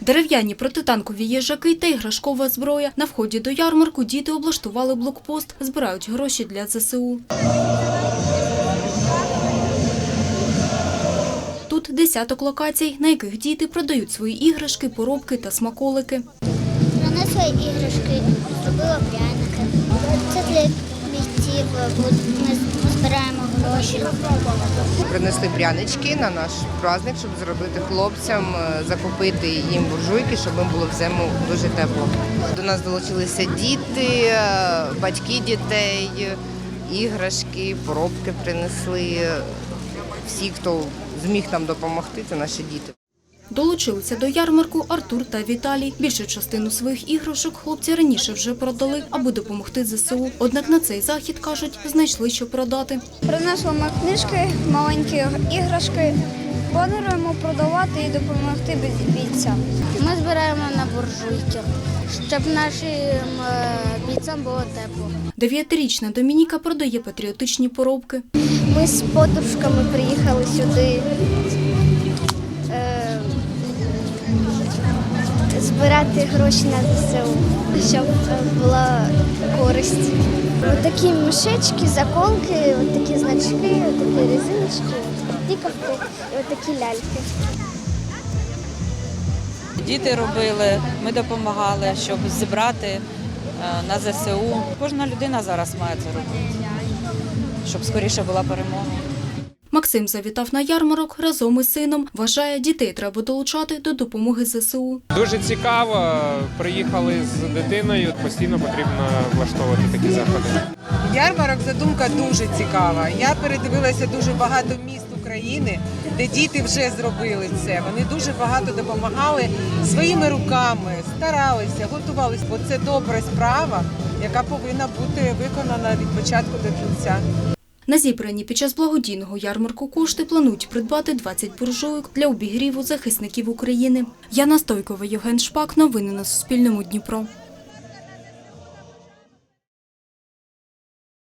Дерев'яні протитанкові їжаки та іграшкова зброя. На вході до ярмарку діти облаштували блокпост, збирають гроші для ЗСУ. Тут десяток локацій, на яких діти продають свої іграшки, поробки та смаколики. Принесла іграшки, зробила пряники. Це для бійців, ми збираємо гроші. Принесли прянички на наш праздник, щоб зробити хлопцям, е, закупити їм буржуйки, щоб їм було в дуже тепло. До нас долучилися діти, е, батьки дітей, іграшки, поробки принесли. Всі, хто зміг нам допомогти, це наші діти. Долучилися до ярмарку Артур та Віталій. Більшу частину своїх іграшок хлопці раніше вже продали, аби допомогти ЗСУ. Однак на цей захід, кажуть, знайшли, що продати. Принесли ми книжки, маленькі іграшки. Плануємо продавати і допомогти бійцям. Ми збираємо на буржуйки, щоб нашим е, бійцям було тепло. Дев'ятирічна Домініка продає патріотичні поробки. Ми з подружками приїхали сюди збирати гроші на ЗСУ, щоб е, була користь. Отакі мішечки, заколки, отакі значки, отакі резиночки, стікавки і отакі ляльки. Діти робили, ми допомагали, щоб зібрати е, на ЗСУ. Кожна людина зараз має це робити, щоб скоріше була перемога. Максим завітав на ярмарок разом із сином. Вважає, дітей треба долучати до допомоги ЗСУ. Дуже цікаво. Приїхали з дитиною. Постійно потрібно влаштовувати такі заходи. Ярмарок задумка дуже цікава. Я передивилася дуже багато міст України, де діти вже зробили це. Вони дуже багато допомагали своїми руками, старалися, готувалися. Бо це добра справа, яка повинна бути виконана від початку до кінця. На зібрані під час благодійного ярмарку кошти планують придбати 20 буржуйок для обігріву захисників України. Яна Стойкова, Євген Шпак. Новини на Суспільному Дніпро.